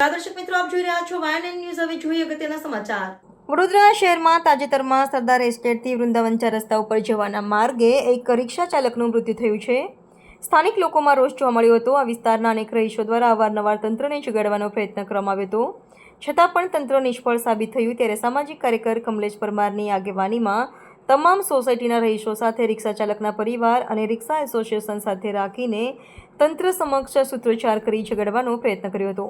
દર્શક મિત્રો, આપ જોઈ રહ્યા છો વાયન ન્યૂઝ હવે જોઈએ અગત્યના સમાચાર. વડોદરા શહેરમાં તાજેતરમાં સરદાર એસ્ટેટથી વૃંદાવનચા રસ્તા ઉપર જવાના માર્ગે એક રિક્ષા ચાલકનું મૃત્યુ થયું છે. સ્થાનિક લોકોમાં રોષ જોવા મળ્યો હતો. આ વિસ્તારના અનેક રહીશો દ્વારા અવારનવાર તંત્રને જગાડવાનો પ્રયત્ન કરવામાં આવ્યો હતો. છતાં પણ તંત્ર નિષ્ફળ સાબિત થયું ત્યારે સામાજિક કાર્યકર કમલેશ પરમારની આગેવાનીમાં તમામ સોસાયટીના રહીશો સાથે રિક્ષા ચાલકના પરિવાર અને રિક્ષા એસોસિએશન સાથે રાખીને તંત્ર સમક્ષ સૂત્રોચ્ચાર કરી જગાડવાનો પ્રયત્ન કર્યો હતો.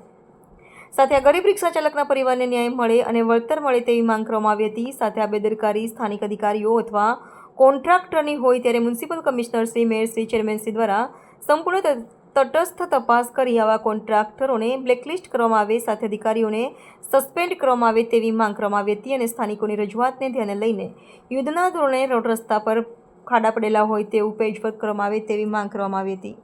સાથે આ ગરીબ રિક્ષા ચાલકના પરિવારને ન્યાય મળે અને વળતર મળે તેવી માંગ કરવામાં આવી હતી. સાથે આ બેદરકારી સ્થાનિક અધિકારીઓ અથવા કોન્ટ્રાક્ટરની હોય ત્યારે municipal commissioner Shri mayor Shri ચેરમેનશ્રી દ્વારા સંપૂર્ણ તટસ્થ તપાસ કરી આવા કોન્ટ્રાક્ટરોને બ્લેકલિસ્ટ કરવામાં આવે, સાથે અધિકારીઓને સસ્પેન્ડ કરવામાં આવે તેવી માંગ કરવામાં આવી હતી અને સ્થાનિકોની રજૂઆતને ધ્યાને લઈને યુદ્ધના ધોરણે રોડ રસ્તા પર ખાડા પડેલા હોય તેવું પેજવર્ક કરવામાં આવે તેવી માંગ કરવામાં આવી હતી.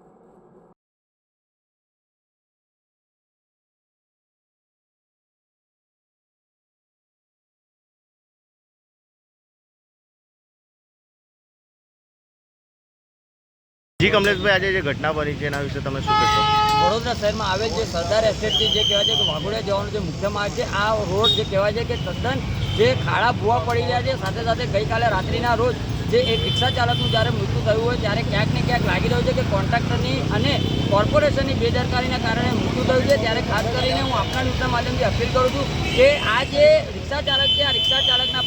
જી, કમલેશભાઈ, આજે જે ઘટના બની છે, એના વિશે તમે શું કહેશો? વડોદરા શહેરમાં આવેલ જે સરદાર એસ્ટેટથી જે કહેવાય છે કે વાઘોડિયા જવાનો જે મુખ્ય માર્ગ છે, આ રોડ જે કહેવાય છે કે તદ્દન જે ખાડા ભૂવા પડી રહ્યા છે, સાથે સાથે ગઈકાલે રાત્રિના રોજ જે એક રિક્ષા ચાલકનું જ્યારે મૃત્યુ થયું હોય, ત્યારે ક્યાંક ને ક્યાંક લાગી રહ્યું છે કે કોન્ટ્રાક્ટરની અને કોર્પોરેશનની બેદરકારીના કારણે મૃત્યુ થયું છે. ત્યારે ખાસ કરીને હું આપના ન્યૂઝના માધ્યમથી અપીલ કરું છું કે આ જે રિક્ષા ચાલક છે, આ રિક્ષા ચાલકના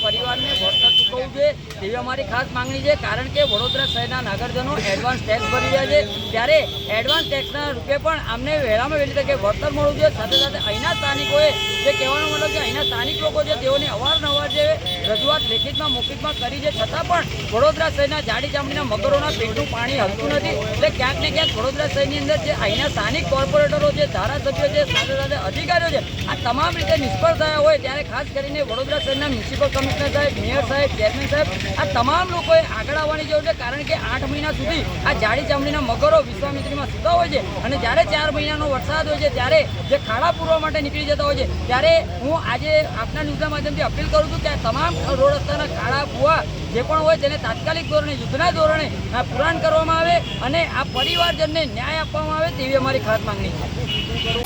તેવી અમારી ખાસ માંગણી છે, કારણ કે વડોદરા શહેરના નાગરજનો એડવાન્સ ટેક્સ ભરી રહ્યા છે. ત્યારે એડવાન્સ ટેક્સના રૂપે પણ અમને વહેલામાં વહેલી તકે વળતર મળવું જોઈએ. સાથે સાથે અહીંના સ્થાનિકોએ જે કહેવાનો મતલબ કે અહીંના સ્થાનિક લોકો છે, તેઓને અવારનવાર જે રજૂઆત લેખિતમાં, મૌખિકમાં કરી છે. છતાં પણ વડોદરા શહેરના જાડી ચામડીના મગરોના પેટનું પાણી હલતું નથી. એટલે ક્યાંક ને ક્યાંક વડોદરા શહેરની અંદર જે અહીંના સ્થાનિક કોર્પોરેટરો છે, ધારાસભ્યો છે, સાથે સાથે અધિકારીઓ છે, આ તમામ રીતે નિષ્ફળ થયા હોય. ત્યારે ખાસ કરીને વડોદરા શહેરના મ્યુનિસિપલ કમિશનર સાહેબ, મેયર સાહેબ, ચેરમેન સાહેબ આ તમામ લોકોએ આગળ આવવાની જરૂર છે, કારણ કે આઠ મહિના સુધી આ જાડી ચામડીના મગરો વિશ્વામિત્રીમાં સૂતા હોય છે અને જ્યારે ચાર મહિનાનો વરસાદ હોય છે, ત્યારે જે ખાડા પૂરવા માટે નીકળી જતા હોય છે, ત્યારે હું આજે આપના ન્યૂઝના માધ્યમથી અપીલ કરું છું કે તમામ રોડ રસ્તાના ખાડા ભૂવા જે પણ હોય તેને તાત્કાલિક ધોરણે, યુદ્ધના ધોરણે પુરાણ કરવામાં આવે અને આ પરિવારજનને ન્યાય આપવામાં આવે તેવી અમારી ખાસ માંગણી છે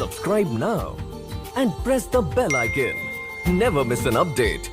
Subscribe now and press the bell icon. Never miss an update.